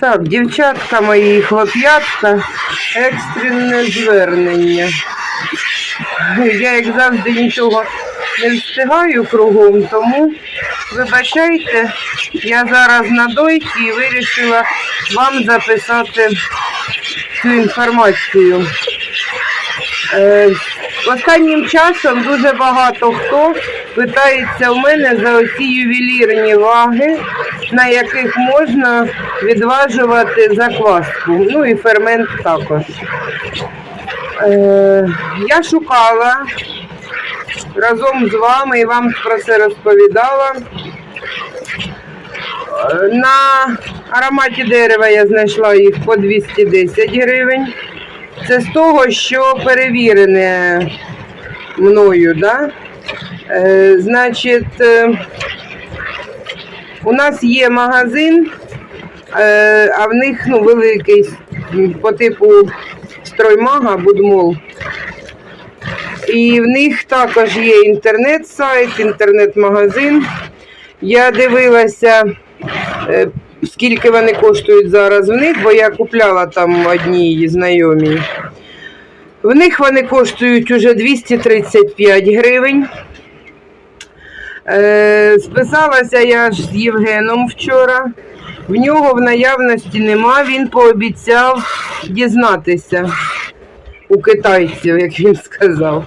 Так, дівчатка мої, хлоп'ятка, екстрене звернення. Я, як завжди, нічого не встигаю кругом, тому вибачайте, я зараз на дойці і вирішила вам записати цю інформацію. Е, Останнім часом дуже багато хто питається у мене за оці ювелірні ваги, на яких можна відважувати закваску. Ну і фермент також. Е, я шукала разом з вами і вам про це розповідала. На ароматі дерева я знайшла їх по 210 гривень. Це з того, що перевірене мною, да? Е, значить, е, у нас є магазин, е, а в них ну, великий по типу строймага, будмол. І в них також є інтернет-сайт, інтернет-магазин. Я дивилася, е, скільки вони коштують зараз в них, бо я купляла там одній знайомій. В них вони коштують уже 235 гривень. Е, списалася я ж з Євгеном вчора. В нього в наявності нема, він пообіцяв дізнатися у китайців, як він сказав.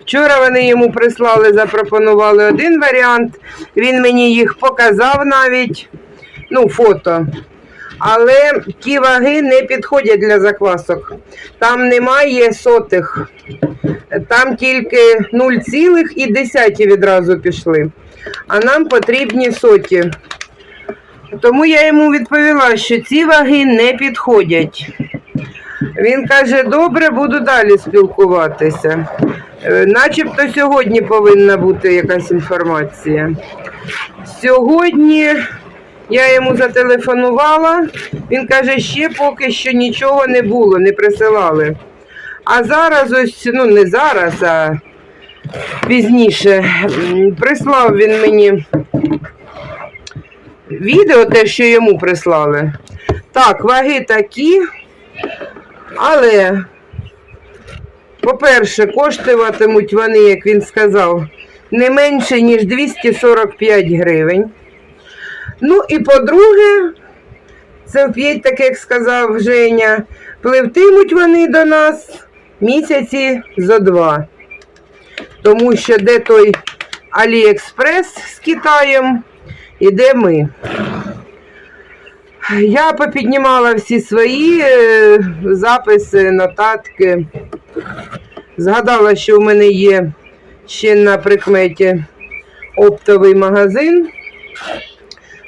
Вчора вони йому прислали, запропонували один варіант. Він мені їх показав навіть, ну, фото. Але ті ваги не підходять для заквасок. Там немає сотих. Там тільки 0,1 відразу пішли. А нам потрібні соті. Тому я йому відповіла, що ці ваги не підходять. Він каже, добре, буду далі спілкуватися. Е, Начебто сьогодні повинна бути якась інформація. Сьогодні я йому зателефонувала, він каже, ще поки що нічого не було, не присилали. А зараз ось, ну не зараз, а пізніше, прислав він мені відео, те, що йому прислали. Так, ваги такі, але, по-перше, коштуватимуть вони, як він сказав, не менше, ніж 245 гривень. Ну і по-друге, це вп'ять, так як сказав Женя, пливтимуть вони до нас місяці зо два. Тому що де той Аліекспрес з Китаєм, і де ми. Я попіднімала всі свої е, записи, нотатки. Згадала, що в мене є ще на прикметі оптовий магазин.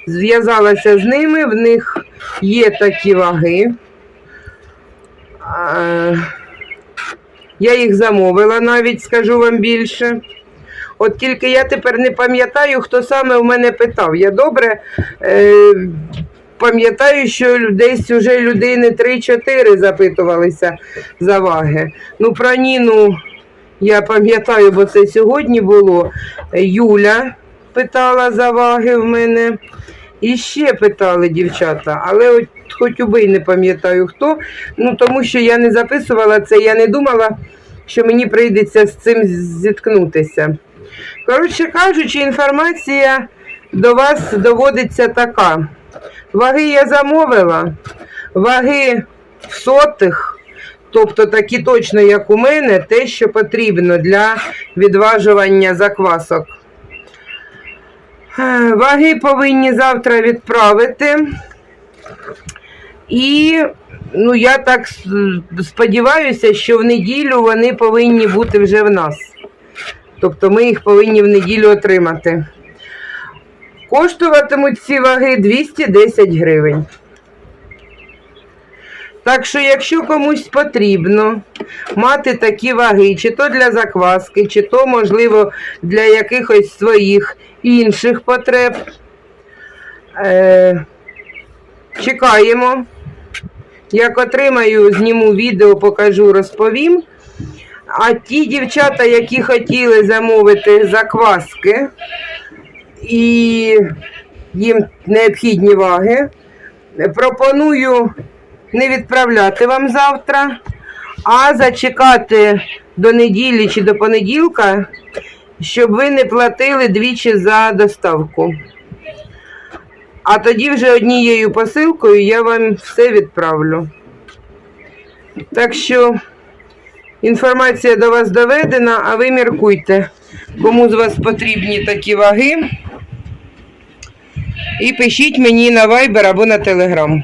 Зв'язалася з ними, в них є такі ваги. Я їх замовила навіть, скажу вам більше. От тільки я тепер не пам'ятаю, хто саме в мене питав. Я добре е, пам'ятаю, що десь уже людини 3-4 запитувалися за ваги. Ну, про Ніну я пам'ятаю, бо це сьогодні було. Юля питала за ваги в мене. І ще питали дівчата, але от хоч убий не пам'ятаю хто. Ну тому що я не записувала це, я не думала, що мені прийдеться з цим зіткнутися. Коротше кажучи, інформація до вас доводиться така. Ваги я замовила, ваги в сотих, тобто такі точно, як у мене, те, що потрібно для відважування заквасок. Е, Ваги повинні завтра відправити. І ну, я так сподіваюся, що в неділю вони повинні бути вже в нас. Тобто ми їх повинні в неділю отримати. Коштуватимуть ці ваги 210 гривень. Так що, якщо комусь потрібно мати такі ваги, чи то для закваски, чи то, можливо, для якихось своїх інших потреб, е, чекаємо. Як отримаю, зніму відео, покажу, розповім. А ті дівчата, які хотіли замовити закваски і їм необхідні ваги, пропоную не відправляти вам завтра, а зачекати до неділі чи до понеділка, щоб ви не платили двічі за доставку. А тоді вже однією посилкою я вам все відправлю. Так що інформація до вас доведена, а ви міркуйте, кому з вас потрібні такі ваги. І пишіть мені на Viber або на Telegram.